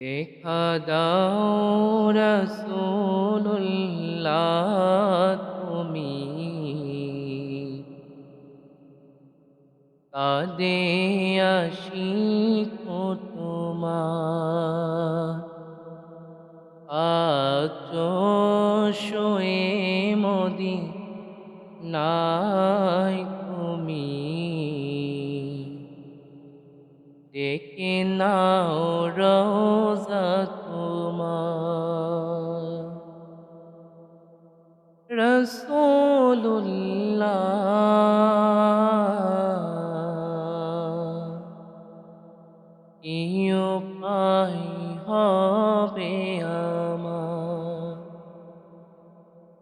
দেখা দাও রসুল্লাহ তুমি। কাদে আসি তোমার। আজ শোয়ে মদি নাই তুমি। ডেকে নাও রোজা তোমার। রসুল্লাহ কি উপায় হবে আমার।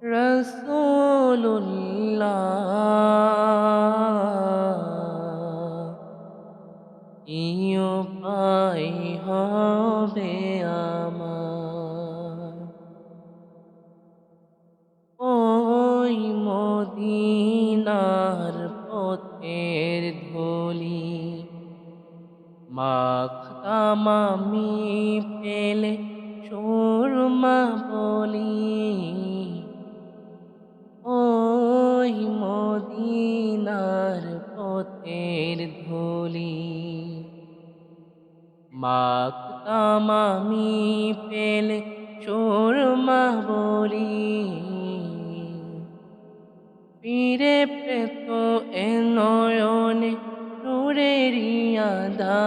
রসুল্লাহ ধুলি মাখতাম পেলে সুরমা বলি, ওই মদিনার পথের ধুলি। মাখতাম পেলে সুরমা বলি, ফিরে পেত এ নয়নে নূরেরিয়াদা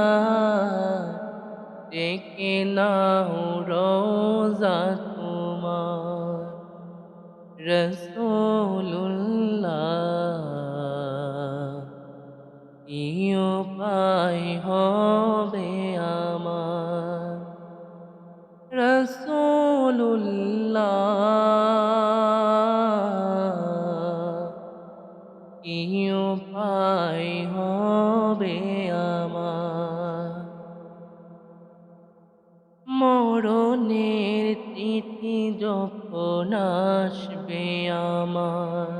ডেকে নাও রোজা তোমার রসুল্লাহ ইয় পাই হবে হবে আমার। মরণের তিথি যখন আসবে আমার,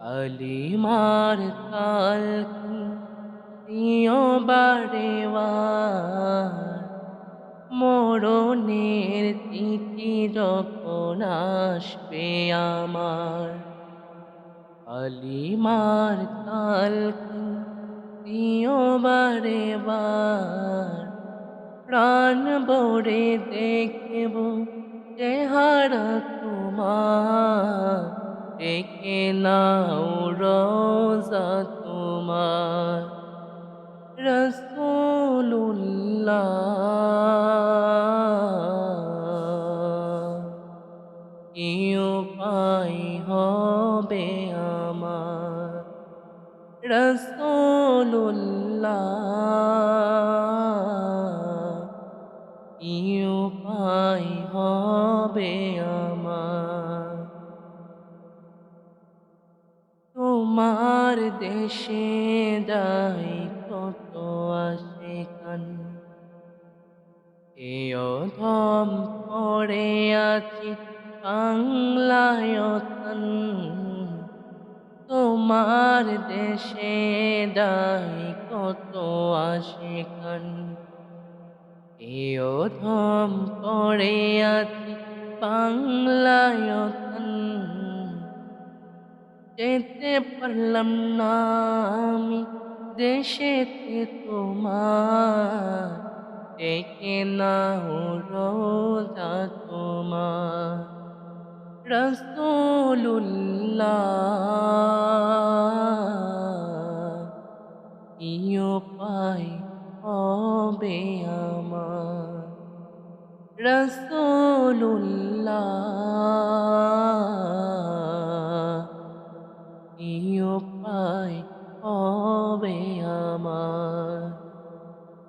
কালিমার কাল বারেবার মরণের তিথি যখন আসবে আমার, কালিমার কাল প্রিয় বারেবার প্রাণ বরে দেখব চেহারা তোমার। ডেকে নাও রোজা তোমার। রসুল্লাহ কি উপায় হবে রসুল্লাহ কি উপায় হবে আমার। তোমার দেশে যাই কত আসে কান। এও ধম পড়ে আছি বাংলায়তন তোমার দেশে যাই কত আসে কান এও ধম পড়ে আছি বাংলায়তন যেতে পারলাম না আমি দেশেতে তোমার। ডেকে নাও রোজা তোমার। রসুল্লাহ কি উপায় হবে আমার। রসুল্লাহ কি উপায় হবে আমার।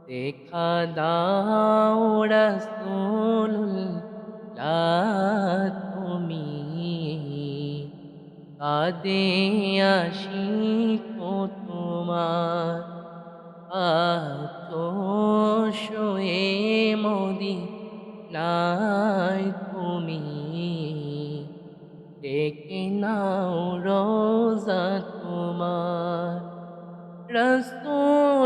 দেখা দাও রসুল্লাহ কাদে আসি কো তোমার। শোয়ে মোদি নাই তুমি ডেকে নাও রোজা তোমার। রসুল্লাহ